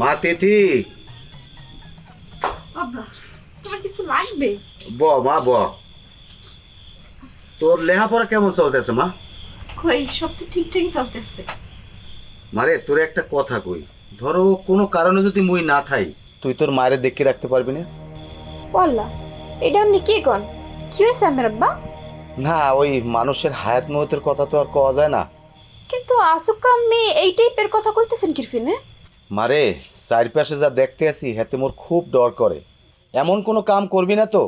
মা তিথি। তোমার কিছু লাগবে? ব মা ব। তোর লেখাপড়া কেমন চলতেছে মা? কই সব তো ঠিকঠাকই চলতেছে। মারে তোর একটা কথা কই। ধরো কোনো কারণে যদি মুই না থাই তুই তোর মায়ের দেখে রাখতে পারবি না? বললা এটা আপনি কি কন? কি হয়েছে আমার আব্বা? না ওই মানুষের হায়াত মহতের কথা তো আর কওয়া যায় না। কিন্তু আসুকা আমি এই টাইপের কথা কইতেছেন কিরফিনে? মারে চারপাশে যা দেখতে আছি হাতে মোর খুব ডর করে। এমন কোনো কাম করবি না তো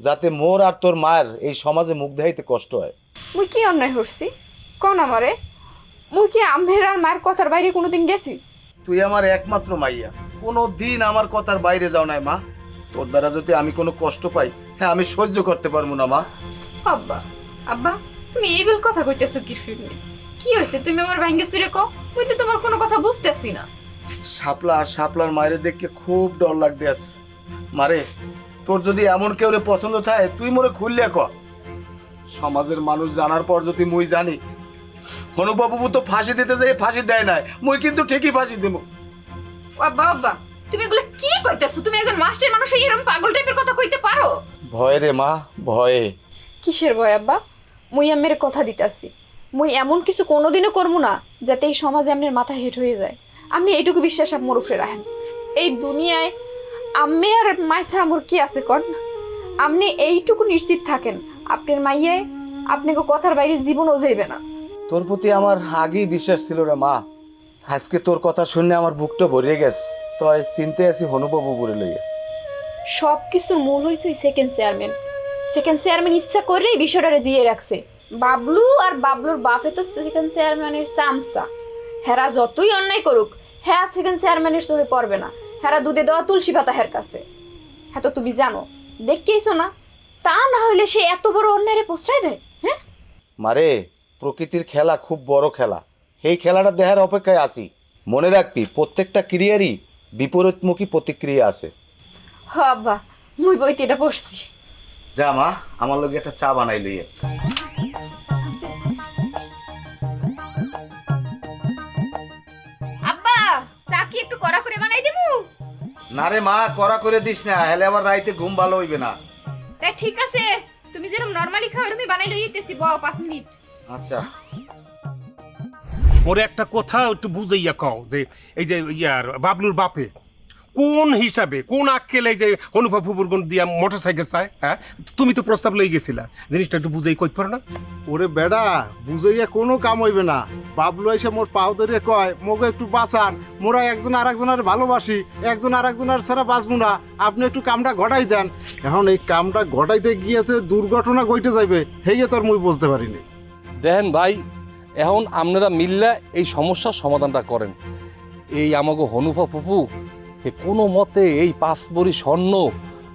যাতে মোর আর তোর মায়ের এই সমাজে মুখ দেখাইতে কষ্ট হয়। মুই কি অন্যায় করছি? কোন আমারে? মুই কি আম্মের আর মায়ের কথার বাইরে কোনোদিন গেছি? তুই আমার একমাত্র মাইয়া। কোনো দিন আমার কথার বাইরে যাও নাই মা। তোর দ্বারা যদি আমি কোনো কষ্ট পাই হ্যাঁ আমি সহ্য করতে পারব না মা। আব্বা আব্বা তুমি এই বেল কথা কইতেছো কিরফিনে কি হয়েছে তুমি আমার ভাঙ্গে সুরে কো মুই তো তোমার কোনো কথা বুঝতেছি না। শাপলা আর শাপলার মায়ের দেখে খুব ডর লাগতে আছে। মারে তোর যদি এমন কেউ রে পছন্দ থাকে তুই মোরে খুললে ক? সমাজের মানুষ জানার পর যদি মুই জানি হনুবাবু তো ফাঁসি দিতে যাই ফাঁসি দেয় নাই মুই কিন্তু ঠিকই ফাঁসি দেবো। আব্বা তুমি এগুলো কি কইতেছো? তুমি একজন মাস্টার মানুষ এরকম পাগল টাইপের কথা কইতে পারো? ভয় রে মা ভয়ে। কিসের ভয় আব্বা? মুই আমের কথা দিতাছি। মুই এমন কিছু কোনোদিনও করব না যাতে এই সমাজে আপনার মাথা হেট হয়ে যায়। আপনি এইটুকু বিশ্বাস মোর উপরে রাখেন। এই দুনিয়ায় আম্মে আর ছাড়া মোর কি আছে কন? আপনি এইটুকু নিশ্চিত থাকেন আপনার মাইয়ে আপনাকে কথার বাইরে জীবনও যাইবে না। তোর প্রতি আমার আগেই বিশ্বাস ছিল রে মা। আজকে তোর কথা শুনে আমার বুকটা ভরিয়ে গেছে। তো চিনতে আছি হনুবাবু বলে লইয়া। সব কিছুর মূল হয়েছে সেকেন্ড চেয়ারম্যান সেকেন্ড চেয়ারম্যান ইচ্ছা করে বিষয়টা জিয়ে রাখছে। বাবলু আর বাবলুর বাপে তো সেকেন্ড চেয়ারম্যানের সামসা হেরা যতই অন্যায় করুক হ্যাঁ সেকেন্ড চেয়ারম্যানের সহে পড়বে না। হেরা দুধে দেওয়া তুলসী পাতা হের কাছে। হ্যাঁ তো তুমি জানো দেখতেইছো না? তা না হইলে সে এত বড় অন্যায় প্রশ্রয় দেয় হ্যাঁ? মারে প্রকৃতির খেলা খুব বড় খেলা। এই খেলাটা দেখার অপেক্ষায় আছি। মনে রাখবি প্রত্যেকটা ক্রিয়ারই বিপরীতমুখী প্রতিক্রিয়া আছে। হ আব্বা মুই বইতে এটা পড়ছি। যা মা আমার লগে একটা চা বানাই লইয়ে। না রে মা করা করে দিস না হেলে আবার রাইতে ঘুম ভালো হইবে না। তা ঠিক আছে তুমি যেরকম নরমালি খাও এরকমই বানাই লইতেছি বাও পাঁচ মিনিট। আচ্ছা। পরে একটা কথা একটু বুঝাইয়া কও যে এই যে ইয়ার বাবলুর বাপে কোন হিসাবে কোন আক্কেল যে অনুভব ফুবুরগুন দিয়া মোটর সাইকেল চায় হ্যাঁ? তুমি তো প্রস্তাব লই গেছিলা জিনিসটা একটু বুঝাই কইতে পারো না? ওরে বেডা বুঝাইয়া কোনো কাম হইবে না। বাবলু এসে মোর পাও ধরে কয় মোকে একটু বাঁচান মোরা একজন আর একজনের ভালোবাসি একজন আর একজনের ছাড়া বাঁচবো না আপনি একটু কামটা ঘটাই দেন। এখন এই কামটা ঘটাইতে গিয়েছে দুর্ঘটনা ঘটে যাইবে হেয়ে তোর মুই বুঝতে পারিনি। দেখেন ভাই এখন আপনারা মিললে এই সমস্যার সমাধানটা করেন। এই আমাকে হনুফা ফুপু এ কোনো মতে এই পাঁচ বড়ি স্বর্ণ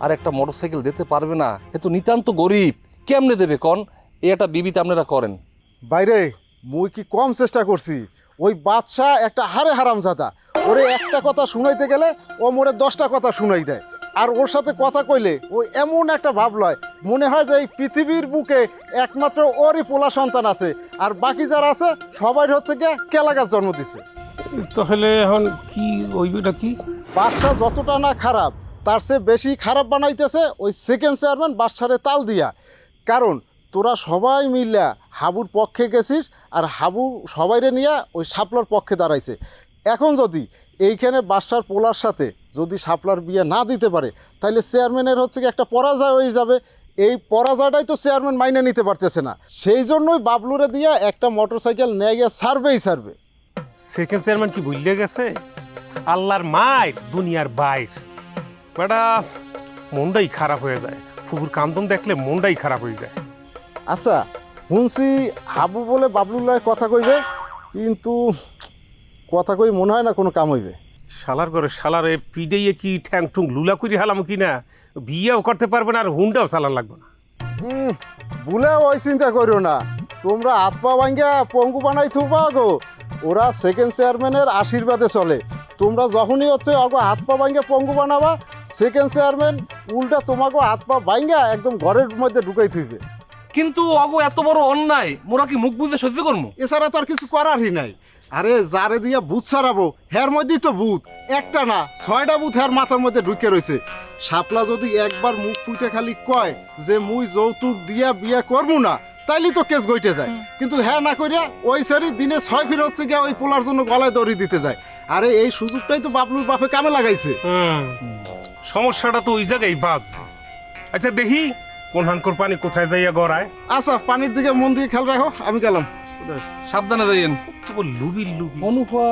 আর একটা মোটরসাইকেল দিতে পারবে না। এ তো নিতান্ত গরিব। কেমনে দেবে কন? এ একটা বিবিতে আপনারা করেন। বাইরে মুই কি কম চেষ্টা করছি? ওই বাদশাহ একটা হারে হারাম জাদা ওরে একটা কথা শুনাইতে গেলে ও মোরে দশটা কথা শুনাই দেয়। আর ওর সাথে কথা কইলে ও এমন একটা ভাব লয়। মনে হয় যে এই পৃথিবীর বুকে একমাত্র ওরই পোলা সন্তান আছে। আর বাকি যারা আছে সবাই হচ্ছে গিয়ে কেলাগাছ জন্ম দিছে। তাহলে এখন কি ওইটা কি? বাদশাহ যতটা না খারাপ, তার চেয়ে বেশি খারাপ বানাইতেছে ওই সেকেন্ড চেয়ারম্যান বাদশারে তাল দিয়া। কারণ তোরা সবাই মিল্লা হাবুর পক্ষে গেছিস আর হাবু সবাইরে নিয়ে ওই শাপলার পক্ষে দাঁড়াইছে। এখন যদি এইখানে বাদশার পোলার সাথে যদি শাপলার বিয়ে না দিতে পারে তাহলে চেয়ারম্যানের হচ্ছে কি একটা পরাজয় হয়ে যাবে। এই পরাজয়টাই তো চেয়ারম্যান মাইনে নিতে পারতেছে না। সেই জন্যই বাবলুরে দিয়া একটা মোটরসাইকেল নিয়ে গিয়ে সার্ভেই সার্ভে সেকেন্ড চেয়ারম্যান কি ভুললে গেছে? আল্লাহর মায়ের দুনিয়ার বাইর। বেটা মনটাই খারাপ হয়ে যায়। ফুবুর কান্দন দেখলে মনটাই খারাপ হয়ে যায়। আচ্ছা শুনছি হাবু বলে বাবলুর লয় কথা কইবে কিন্তু কথা কই মনে হয় না কোনো কাম হইবে। শালার করে শালারে পিডেইয়ে কি ঠ্যাং ঠুং লুলা করি হালাম কি না? বিয়েও করতে পারবে না আর হুন্ডাও চালান লাগবে না। হুম ভুলে ওই চিন্তা করিও না। তোমরা পা ভাঙ্গা পঙ্গু বানাই থুবা গো ওরা সেকেন্ড চেয়ারম্যানের আশীর্বাদে চলে। তোমরা যখনই হচ্ছে অগো হাত পা ভাঙ্গা পঙ্গু বানাবা সেকেন্ড চেয়ারম্যান উল্টা তোমাকে হাত পা ভাঙ্গা একদম ঘরের মধ্যে ঢুকাই থুইবে। কিন্তু অগো এত বড় অন্যায় মোরা কি মুখ বুঝে সহ্য করব এছাড়া তো আর কিছু করারই নাই। আরে যারে দিয়া বুথ ছাড়াবো হের মধ্যেই তো বুথ একটা না ছয়টা বুথ হের মাথার মধ্যে ঢুকে রয়েছে শাপলা যদি একবার মুখ ফুটে খালি কয় যে মুই যৌতুক দিয়া বিয়া করব না তাইলে তো কেস গইটে যায়। কিন্তু হ্যাঁ না করিয়া ওই সারি দিনে ছয় ফির হচ্ছে গিয়া ওই পোলার জন্য গলায় দড়ি দিতে যায়। আরে এই সুযোগটাই তো বাবলুর বাপে কামে লাগাইছে। সমস্যাটা তো ওই জায়গায় বাজ। আচ্ছা দেখি কোন হানকর পানি কোথায় যাইয়া গড়ায়? আচ্ছা পানির দিকে মন দিয়ে খেয়াল রাখো আমি গেলাম। সাবধানে যাইয়েন। লুবি লুবি। অনুপা